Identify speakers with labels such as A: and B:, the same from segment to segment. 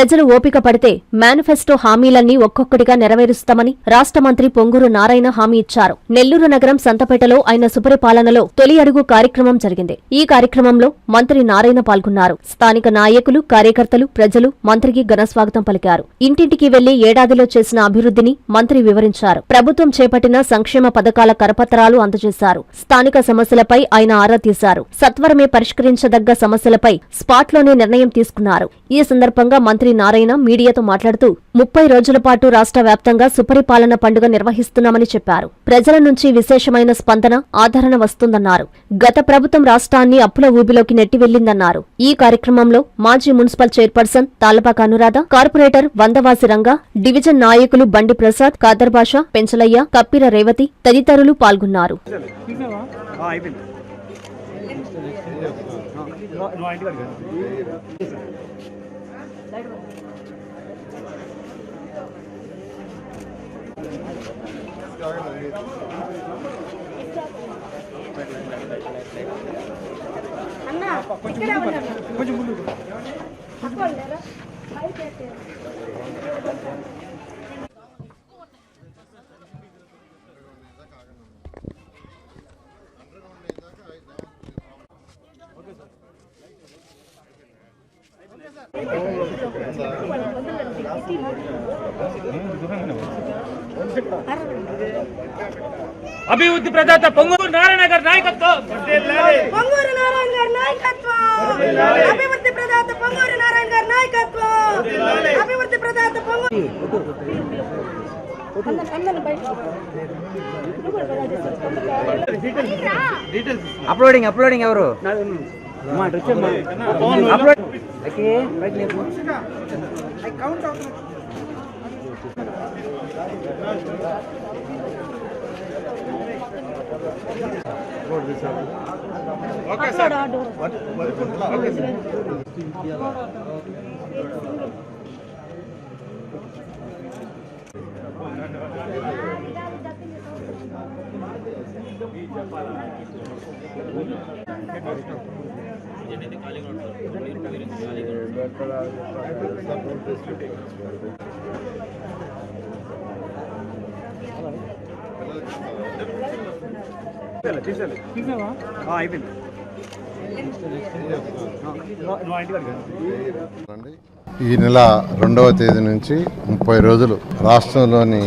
A: ప్రజలు ఓపిక పడితే మేనిఫెస్టో హామీలన్నీ ఒక్కొక్కటిగా నెరవేరుస్తామని రాష్ట్ర మంత్రి పొంగూరు నారాయణ హామీ ఇచ్చారు. నెల్లూరు నగరం సంతపేటలో ఆయన సుపరిపాలనలో తొలి అడుగు కార్యక్రమం జరిగింది. ఈ కార్యక్రమంలో మంత్రి నారాయణ పాల్గొన్నారు. స్థానిక నాయకులు కార్యకర్తలు ప్రజలు మంత్రికి ఘనస్వాగతం పలికారు. ఇంటింటికి వెళ్ళి ఏడాదిలో చేసిన అభివృద్ధిని మంత్రి వివరించారు. ప్రభుత్వం చేపట్టిన సంక్షేమ పథకాల కరపత్రాలు అందజేశారు. స్థానిక సమస్యలపై ఆయన ఆరా తీశారు. సత్వరమే పరిష్కరించదగ్గ సమస్యలపై స్పాట్లోనే నిర్ణయం తీసుకున్నారు. ఈ సందర్భంగా మంత్రి నారాయణ మీడియాతో మాట్లాడుతూ ముప్పై రోజుల పాటు రాష్ట్ర వ్యాప్తంగా సుపరిపాలన పండుగ నిర్వహిస్తున్నామని చెప్పారు. ప్రజల నుంచి విశేషమైన స్పందన ఆదరణ వస్తుందన్నారు. గత ప్రభుత్వం రాష్ట్రాన్ని అప్పుల ఊబిలోకి నెట్టివెళ్ళిందన్నారు ఈ కార్యక్రమంలో మాజీ municipal chairperson Talapaka Anuradha corporator Vandavasi Ranga division నాయకులు బండి ప్రసాద్ కాదర్భాష పెంచలయ్య కప్పిర రేవతి తదితరులు పాల్గొన్నారు.
B: ఇంటికి అడుగు. కొంచెం ముందు
C: అభివృద్ధి ప్రదాత పొంగూరు నారాయణ గారి నాయకత్వం
D: పొంగూరు నారాయణ గారి నాయకత్వం అభివృద్ధి ప్రదాత పొంగూరు నారాయణ గారి నాయకత్వం అభివృద్ధి ప్రదాత పొంగూరు
E: అప్లోడింగ్ అప్లోడింగ్ ఎవరు
B: అమ్మా, ఇటు వచ్చేమ్మా.
E: Upload Lagi, baik
B: nih. I count out. Okay, sir. What? Okay, sir. Thank
F: you. ఈ నెల రెండవ తేదీ నుంచి ముప్పై రోజులు రాష్ట్రంలోని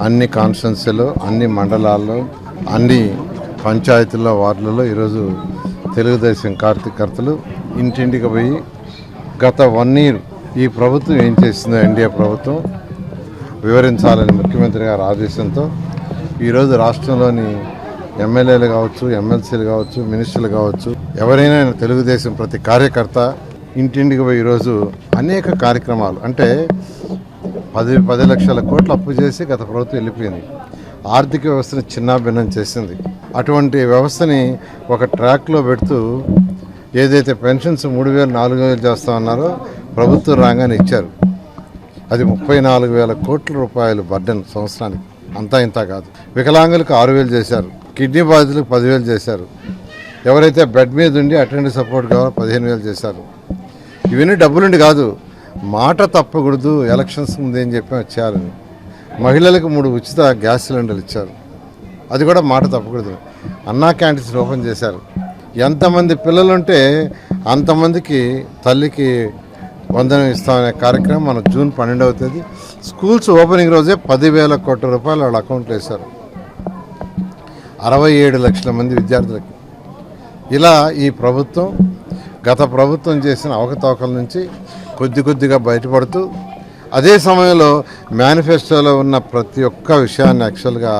F: అన్ని కాన్స్టిట్యున్సీలు అన్ని మండలాల్లో అన్ని పంచాయతీల్లో వార్డులలో ఈరోజు తెలుగుదేశం కార్యకర్తలు ఇంటింటికి పోయి గత వన్ ఇయర్ ఈ ప్రభుత్వం ఏం చేసిందో ఎన్డీఏ ప్రభుత్వం వివరించాలని ముఖ్యమంత్రి గారి ఆదేశంతో ఈరోజు రాష్ట్రంలోని ఎమ్మెల్యేలు కావచ్చు ఎమ్మెల్సీలు కావచ్చు మినిస్టర్లు కావచ్చు ఎవరైనా తెలుగుదేశం ప్రతి కార్యకర్త ఇంటింటికి పోయి ఈరోజు అనేక కార్యక్రమాలు అంటే పది పది లక్షల కోట్లు అప్పు చేసి గత ప్రభుత్వం వెళ్ళిపోయింది. ఆర్థిక వ్యవస్థను చిన్నాభిన్నం చేసింది. అటువంటి వ్యవస్థని ఒక ట్రాక్లో పెడుతూ ఏదైతే పెన్షన్స్ మూడు వేలు నాలుగు వేలు చేస్తా ఉన్నారో ప్రభుత్వం రాగానే ఇచ్చారు. అది ముప్పై నాలుగు వేల కోట్ల రూపాయలు బర్డెన్ సంవత్సరానికి. అంతా ఇంత కాదు. వికలాంగులకు ఆరు వేలు చేశారు. కిడ్నీ బాధితులకు పదివేలు చేశారు. ఎవరైతే బెడ్ మీద ఉండి అటెండ్ సపోర్ట్ కావాలో పదిహేను వేలు చేశారు. ఇవన్నీ డబ్బులుండి కాదు. మాట తప్పకూడదు ఎలక్షన్స్ ముందు ఏం చెప్పి చేయాలని మహిళలకు మూడు ఉచిత గ్యాస్ సిలిండర్లు ఇచ్చారు. అది కూడా మాట తప్పకూడదు. అన్నా క్యాంటీన్స్ ఓపెన్ చేశారు. ఎంతమంది పిల్లలుంటే అంతమందికి తల్లికి వందనం ఇస్తామనే కార్యక్రమం మన జూన్ పన్నెండవ తేదీ. స్కూల్స్ ఓపెనింగ్ రోజే పదివేల కోట్ల రూపాయలు వాళ్ళ అకౌంట్లో వేశారు. అరవై ఏడు లక్షల మంది విద్యార్థులకి. ఇలా ఈ ప్రభుత్వం గత ప్రభుత్వం చేసిన అవకతవకల నుంచి కొద్ది కొద్దిగా బయటపడుతూ అదే సమయంలో మేనిఫెస్టోలో ఉన్న ప్రతి ఒక్క విషయాన్ని యాక్చువల్గా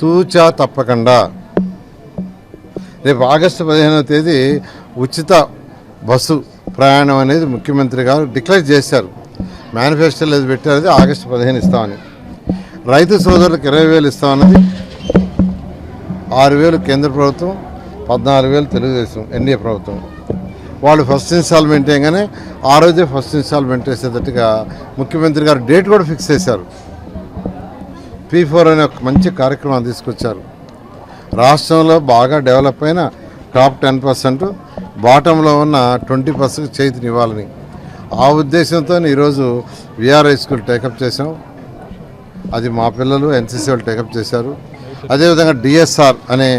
F: తూచా తప్పకుండా. రేపు ఆగస్టు పదిహేనవ తేదీ ఉచిత బస్సు ప్రయాణం అనేది ముఖ్యమంత్రి గారు డిక్లేర్ చేశారు. మేనిఫెస్టోలో ఏది పెట్టారు అది ఆగస్టు పదిహేను ఇస్తామని. రైతు సోదరులకు ఇరవై వేలు ఇస్తామన్నది ఆరు వేలు కేంద్ర ప్రభుత్వం పద్నాలుగు వేలు తెలుగుదేశం ఎన్డీఏ ప్రభుత్వం. వాళ్ళు ఫస్ట్ ఇన్స్టాల్మెంట్ వేయగానే ఆ రోజే ఫస్ట్ ఇన్స్టాల్మెంట్ వేసేటట్టుగా ముఖ్యమంత్రి గారు డేట్ కూడా ఫిక్స్ చేశారు. పీ ఫోర్ అనే ఒక మంచి కార్యక్రమం తీసుకొచ్చారు. రాష్ట్రంలో బాగా డెవలప్ అయిన టాప్ టెన్ పర్సెంట్ బాటంలో ఉన్న ట్వంటీ పర్సెంట్ చేతినివ్వాలని ఆ ఉద్దేశంతో ఈరోజు విఆర్ఐ స్కూల్ టేకప్ చేసాం అది మా పిల్లలు ఎన్సీసీ వాళ్ళు టేకప్ చేశారు. అదేవిధంగా డిఎస్ఆర్ అనే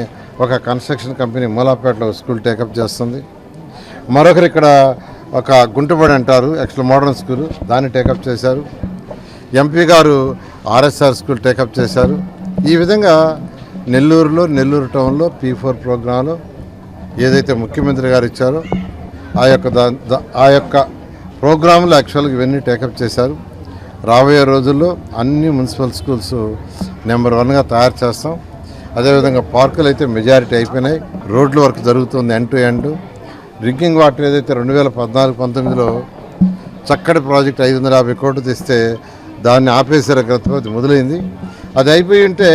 F: ఒక కన్స్ట్రక్షన్ కంపెనీ మూలాపేటలో స్కూల్ టేకప్ చేస్తుంది. మరొకరు ఇక్కడ ఒక గుంటబడి అంటారు యాక్చువల్ మోడర్న్ స్కూల్ దాన్ని టేకప్ చేశారు. ఎంపీ గారు ఆర్ఎస్ఆర్ స్కూల్ టేకప్ చేశారు. ఈ విధంగా నెల్లూరులో నెల్లూరు టౌన్లో పీ ఫోర్ ప్రోగ్రాంలో ఏదైతే ముఖ్యమంత్రి గారు ఇచ్చారో ఆ యొక్క ఆ యొక్క ప్రోగ్రాంలు యాక్చువల్గా ఇవన్నీ టేకప్ చేశారు. రాబోయే రోజుల్లో అన్ని మున్సిపల్ స్కూల్స్ నెంబర్ వన్గా తయారు చేస్తాం. అదేవిధంగా పార్కులు అయితే మెజారిటీ అయిపోయినాయి. రోడ్ల వర్క్ జరుగుతుంది end to end drinking water ఏదైతే రెండు వేల పద్నాలుగు పంతొమ్మిదిలో చక్కటి ప్రాజెక్ట్ ఐదు వందల యాభై కోట్లు తెస్తే దాన్ని ఆపేసారు గతపతి అది మొదలైంది. అది అయిపోయి ఉంటే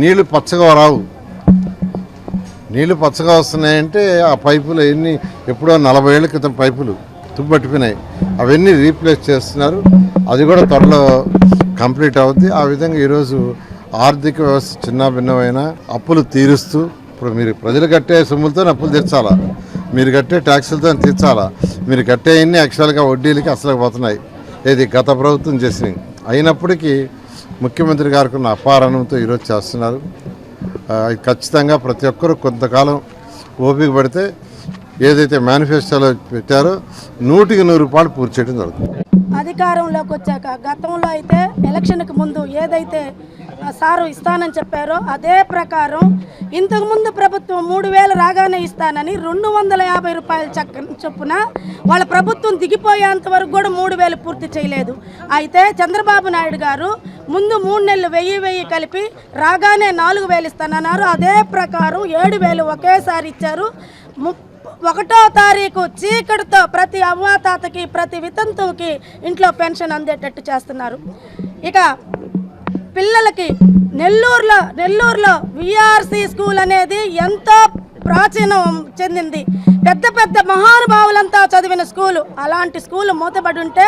F: నీళ్ళు పచ్చగా రావు. నీళ్ళు పచ్చగా వస్తున్నాయంటే ఆ పైపులు ఎన్ని ఎప్పుడో నలభై ఏళ్ళ క్రితం పైపులు తుబ్బట్టిపోయినాయి అవన్నీ రీప్లేస్ చేస్తున్నారు. అది కూడా త్వరలో కంప్లీట్ అవుద్ది. ఆ విధంగా ఈరోజు ఆర్థిక వ్యవస్థ చిన్న భిన్నమైన అప్పులు తీరుస్తూ ఇప్పుడు మీరు ప్రజలు కట్టే సొమ్ములతో అప్పులు తీర్చాలా? మీరు కట్టే ట్యాక్సులతో తీర్చాలా? మీరు కట్టే అన్ని యాక్చువల్గా వడ్డీలకి అసలు పోతున్నాయి. ఇది గత ప్రభుత్వం చేసినవి అయినప్పటికీ ముఖ్యమంత్రి గారికి ఉన్న అపారణంతో ఈరోజు చేస్తున్నారు. ఖచ్చితంగా ప్రతి ఒక్కరూ కొంతకాలం ఓపిక పడితే ఏదైతే మేనిఫెస్టోలో పెట్టారో నూటికి నూరు రూపాయలు పూర్తి చేయడం జరుగుతుంది.
D: అధికారంలోకి వచ్చాక గతంలో అయితే ఎలక్షన్కి ముందు ఏదైతే సారు ఇస్తానని చెప్పారో అదే ప్రకారం ఇంతకుముందు ప్రభుత్వం మూడు వేలు రాగానే ఇస్తానని రెండు వందల యాభై రూపాయల చక్క చొప్పున వాళ్ళ ప్రభుత్వం దిగిపోయేంత వరకు కూడా మూడు వేలు పూర్తి చేయలేదు. అయితే చంద్రబాబు నాయుడు గారు ముందు మూడు నెలలు వెయ్యి వెయ్యి కలిపి రాగానే నాలుగు వేలు ఇస్తానన్నారు. అదే ప్రకారం ఏడు వేలు ఒకేసారి ఇచ్చారు. ముప్ ఒకటో తారీఖు చీకటితో ప్రతి అవ్వాతాతకి ప్రతి వితంతువుకి ఇంట్లో పెన్షన్ అందేటట్టు చేస్తున్నారు. ఇక పిల్లలకి నెల్లూరులో నెల్లూరులో విఆర్సి స్కూల్ అనేది ఎంతో ప్రాచీనం చెందింది. పెద్ద పెద్ద మహానుభావులంతా చదివిన స్కూలు. అలాంటి స్కూల్ మూతబడి ఉంటే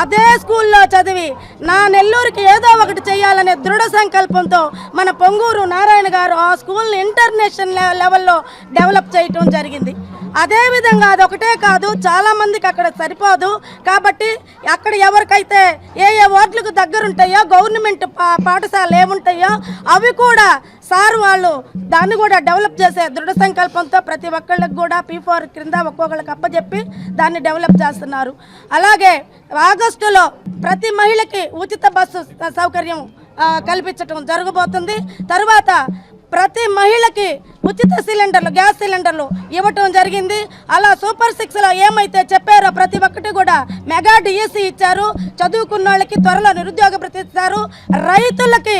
D: అదే స్కూల్లో చదివి నా నెల్లూరుకి ఏదో ఒకటి చేయాలనే దృఢ సంకల్పంతో మన పొంగూరు నారాయణ గారు ఆ స్కూల్ని ఇంటర్నేషనల్ లెవెల్లో డెవలప్ చేయటం జరిగింది. అదేవిధంగా అదొకటే కాదు చాలామందికి అక్కడ సరిపోదు. కాబట్టి అక్కడ ఎవరికైతే ఏ ఏ వార్డులకు దగ్గరుంటాయో గవర్నమెంట్ పాఠశాలలు ఏముంటాయో అవి కూడా సార్ వాళ్ళు దాన్ని కూడా డెవలప్ చేసే దృఢ సంకల్పంతో ప్రతి ఒక్కళ్ళకి కూడా పీ ఫోర్ క్రింద ఒక్కొక్కళ్ళకి అప్పచెప్పి దాన్ని డెవలప్ చేస్తున్నారు. అలాగే ఆగస్టులో ప్రతి మహిళకి ఉచిత బస్సు సౌకర్యం కల్పించడం కల్పించటం జరగబోతుంది. తరువాత ప్రతి మహిళకి ఉచిత సిలిండర్లు గ్యాస్ సిలిండర్లు ఇవ్వటం జరిగింది. అలా సూపర్ సిక్స్లో ఏమైతే చెప్పారో ప్రతి ఒక్కటి కూడా మెగా డిఎస్సి ఇచ్చారు. చదువుకున్న వాళ్ళకి త్వరలో నిరుద్యోగ ప్రతిస్తారు రైతులకి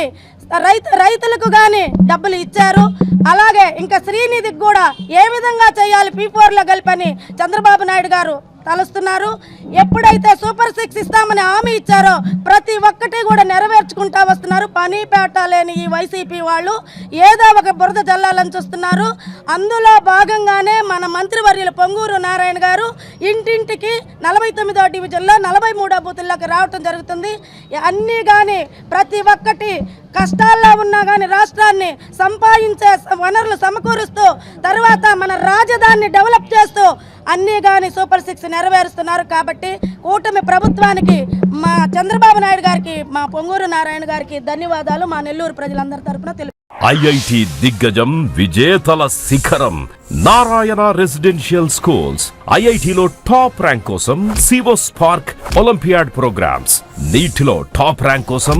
D: రైతు రైతులకు కానీ డబ్బులు ఇచ్చారు. అలాగే ఇంకా శ్రీనిధికి కూడా ఏ విధంగా చేయాలి పీ ఫోర్లో కలిపని చంద్రబాబు నాయుడు గారు తలుస్తున్నారు. ఎప్పుడైతే సూపర్ సిక్స్ ఇస్తామని హామీ ఇచ్చారో ప్రతి ఒక్కటి కూడా నెరవేర్చుకుంటా వస్తున్నారు. పని పేట లేని ఈ వైసీపీ వాళ్ళు ఏదో ఒక బురద జల్లాలని చూస్తున్నారు. అందులో భాగంగానే మన మంత్రివర్యులు పొంగూరు నారాయణ గారు ఇంటింటికి నలభై తొమ్మిదో డివిజన్లో నలభై మూడో బూతుల్లోకి రావటం జరుగుతుంది. అన్నీ కానీ ప్రతి ఒక్కటి కష్టాల్లో ఉన్నా కానీ రాష్ట్రాన్ని సంపాదించే వనరులు సమకూరుస్తూ తర్వాత మన రాజధానిని డెవలప్ చేస్తూ అన్నీ కానీ సూపర్ సిక్స్ నెరవేరుస్తున్నారు కాబట్టి కూటమి ప్రభుత్వానికి మా చంద్రబాబు నాయుడు గారికి మా పొంగూరు నారాయణ గారికి ధన్యవాదాలు. మా నెల్లూరు ప్రజలందరి తరపున తెలుపు
G: ఐఐటి దిగ్గజం విజేతల శిఖరం నారాయణ రెసిడెన్షియల్ స్కూల్స్ ఐఐటిలో టాప్ ర్యాంక్ కోసం సివో స్పార్క్ ఒలింపియాడ్ ప్రోగ్రామ్స్ నీటిలో టాప్ ర్యాంక్ కోసం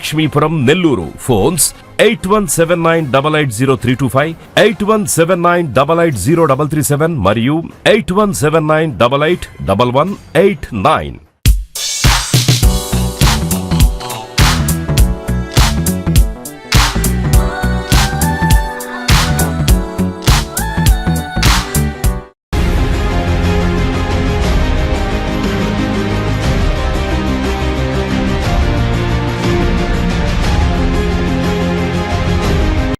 G: Lakshmipuram Nellore. Phones eight one seven nine double eight zero three two five eight one seven nine double eight zero double three seven మరియు eight one seven nine double eight double one eight nine.